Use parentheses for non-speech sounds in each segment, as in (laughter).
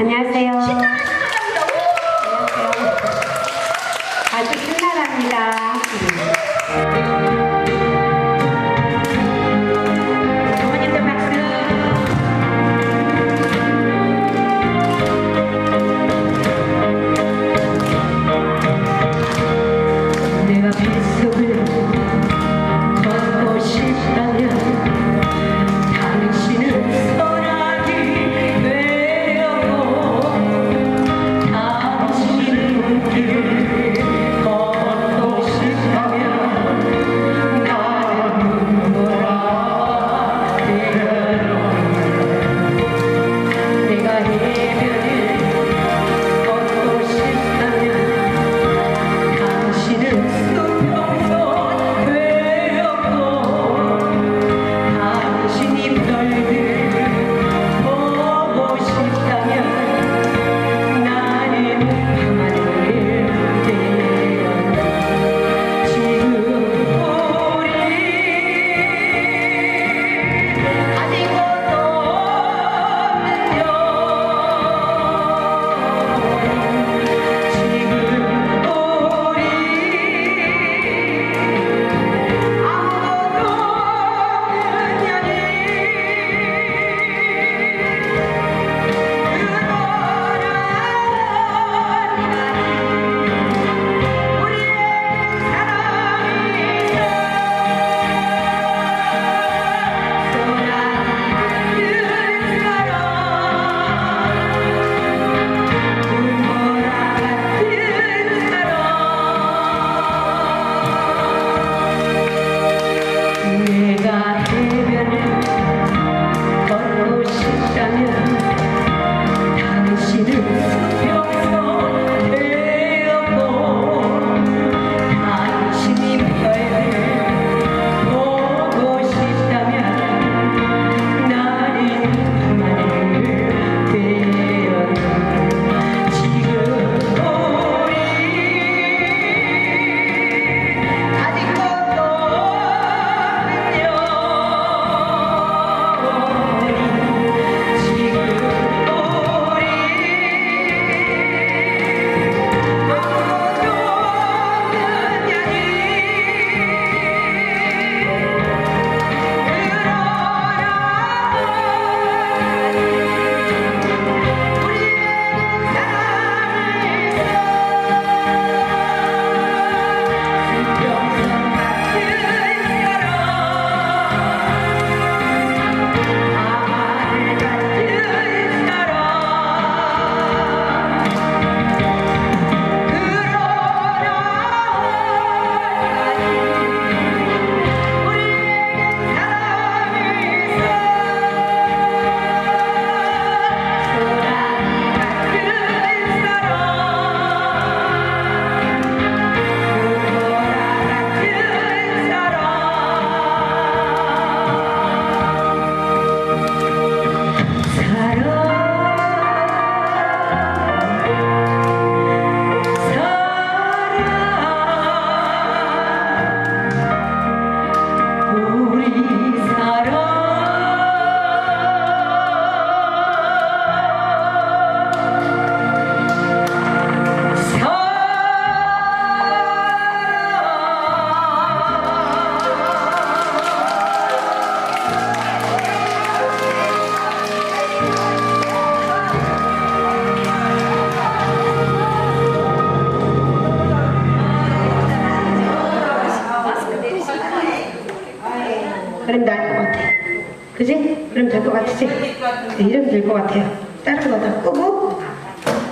안녕하세요.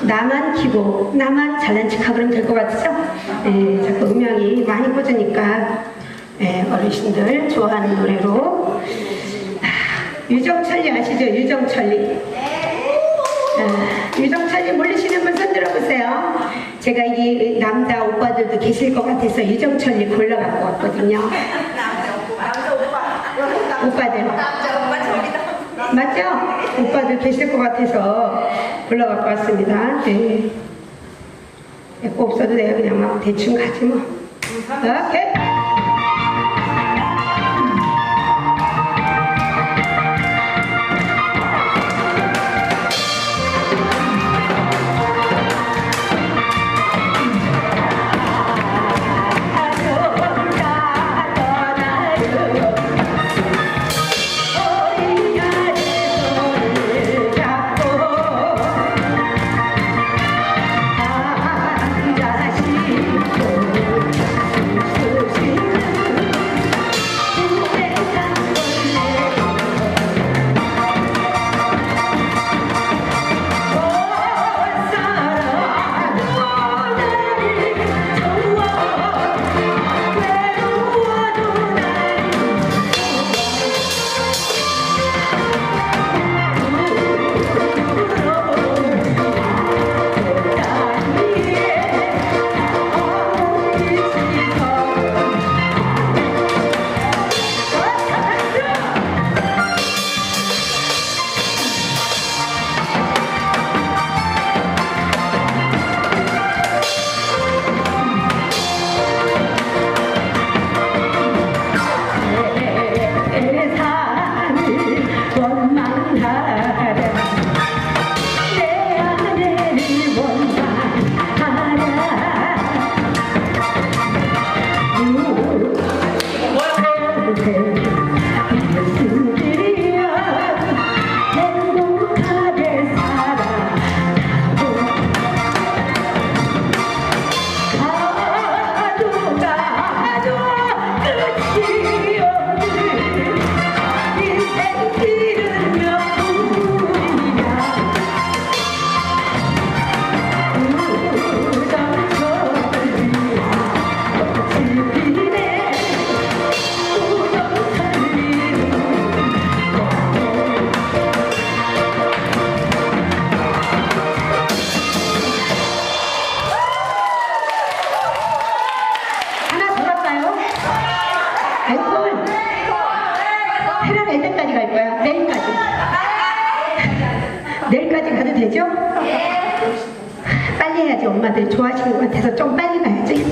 나만 키고 나만 잘난 척하고 그러면 될 것 같죠? 예, 자꾸 음향이 많이 꽂으니까 예, 어르신들 좋아하는 노래로 아, 유정철리 아시죠? 유정철리 아, 유정철리 모르시는 분 손 들어보세요. 제가 이 남자 오빠들도 계실 것 같아서 유정철리 골라갖고 왔거든요. 오빠들. 맞죠? 오빠들 계실 것 같아서 골라갖고 왔습니다. 네. 꼭 없어도 돼요. 그냥 막 대충 가지 뭐. 오케이. 알콩은 태랑 1등까지 갈 거야. 내일까지. (laughs) 내일까지 가도 되죠? 빨리 해야지 엄마들 좋아하시는 것 같아서 좀 빨리 가야지.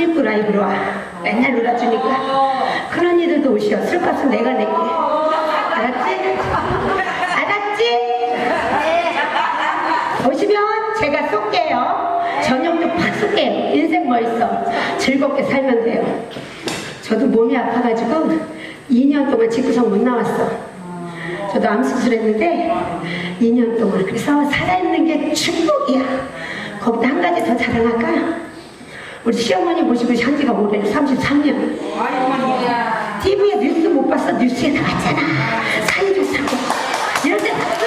369 라이브로 와. 맨날 놀아주니까. 큰 언니들도 오시오. 술값은 내가 낼게. 알았지? 알았지? 오시면 제가 쏠게요. 저녁도 팍 쏠게요 인생 뭐 있어? 즐겁게 살면 돼요. 저도 몸이 아파가지고 2년 동안 집구석 못 나왔어. 저도 암 수술 했는데 2년 동안 그래서 살아있는 게 축복이야. 거기다 한 가지 더 자랑할까요? 우리 시어머니 모시고 산 지가 오래 33년. TV에 뉴스 못 봤어? 뉴스에 나왔잖아. 사이 좋다고. 이럴 때 박수!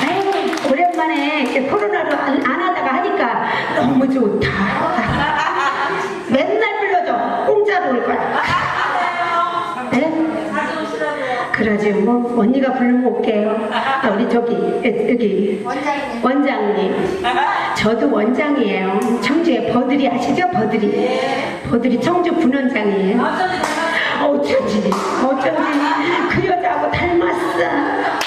아유, 오랜만에 이렇게 코로나로 안, 안 하다가 하니까 너무 좋다. 맨날 불러줘. 공짜로 올 거야. 네? 그러지 뭐 언니가 부르면 올게요. 아, 우리 저기 여- 여기 원장님. 원장님. 저도 원장이에요. 청주에 버들이 아시죠? 버들이. 버들이 청주 분원장이에요. 어쩐지 어쩐지 그 여자하고 닮았어. 아,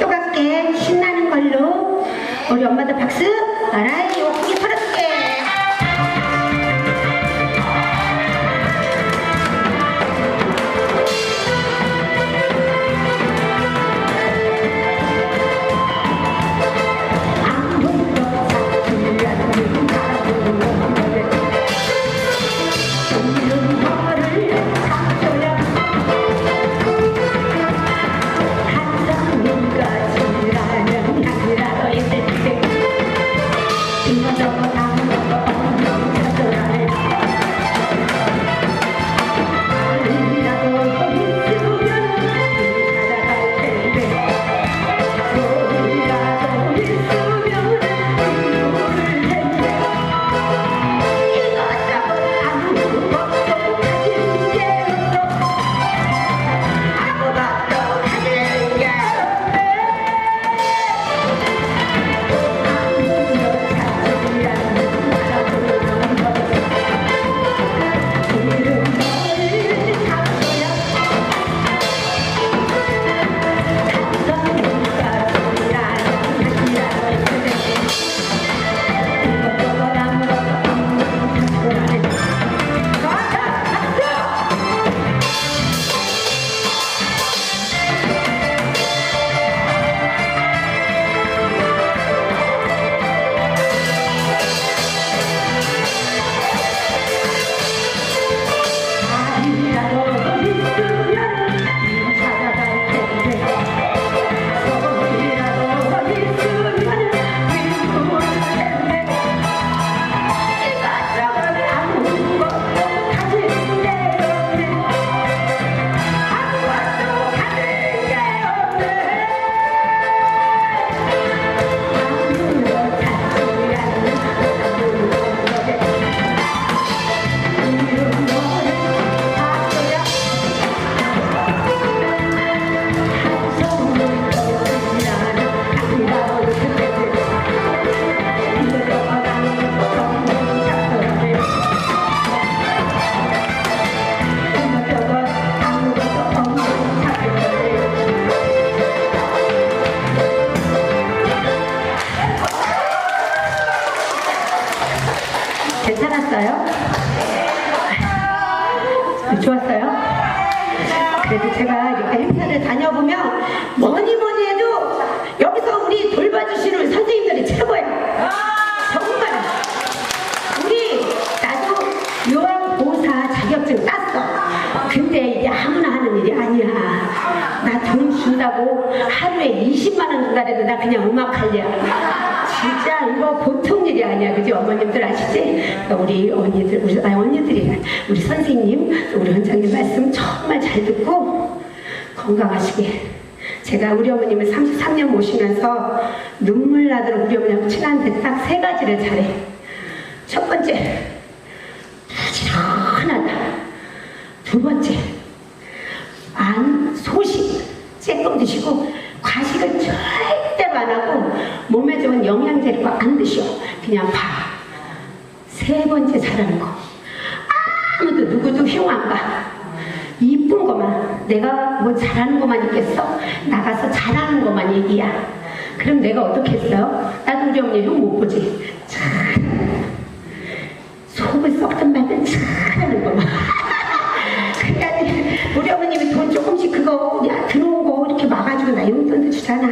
또 갈게 신나는 걸로 우리 엄마도 박수 나라에 괜찮았어요? 네, 좋았어요? 그래도 제가 이렇게 행사를 다녀보면 뭐니 뭐니 해도 여기서 우리 돌봐주시는 선생님들이 최고야. 정말. 우리 나도 요양보호사 자격증 땄어. 근데 이게 아무나 하는 일이 아니야. 나 돈 준다고 하루에 20만 원 준다 해도 나 그냥 음악 할래. 진짜 이거 보통 일이 아니야. 그지? 어머님들 아시지? 그러니까 우리 언니들, 우리, 아니, 언니들이, 우리 선생님, 또 우리 원장님 말씀 정말 잘 듣고 건강하시게. 제가 우리 어머님을 33년 모시면서 눈물 나도록 우리 어머니하고 친한데 딱 세 가지를 잘해. 첫 번째, 부지런하다. 두 번째, 안, 소식, 쬐끔 드시고, 과식을 안 하고, 몸에 좋은 영양제를 안 드셔. 그냥 밥. 세 번째 잘하는 거. 아무도 누구도 흉 안 봐. 이쁜 것만. 내가 뭐 잘하는 것만 있겠어? 나가서 잘하는 것만 얘기야. 그럼 내가 어떻게 했어요? 나도 우리 어머니 흉못 보지. 잘. 속을 썩든 말든 잘하는 것만. 그러니까 우리 어머님이 돈 조금씩 그거 야 들어오고 이렇게 막아주고 나 용돈도 주잖아.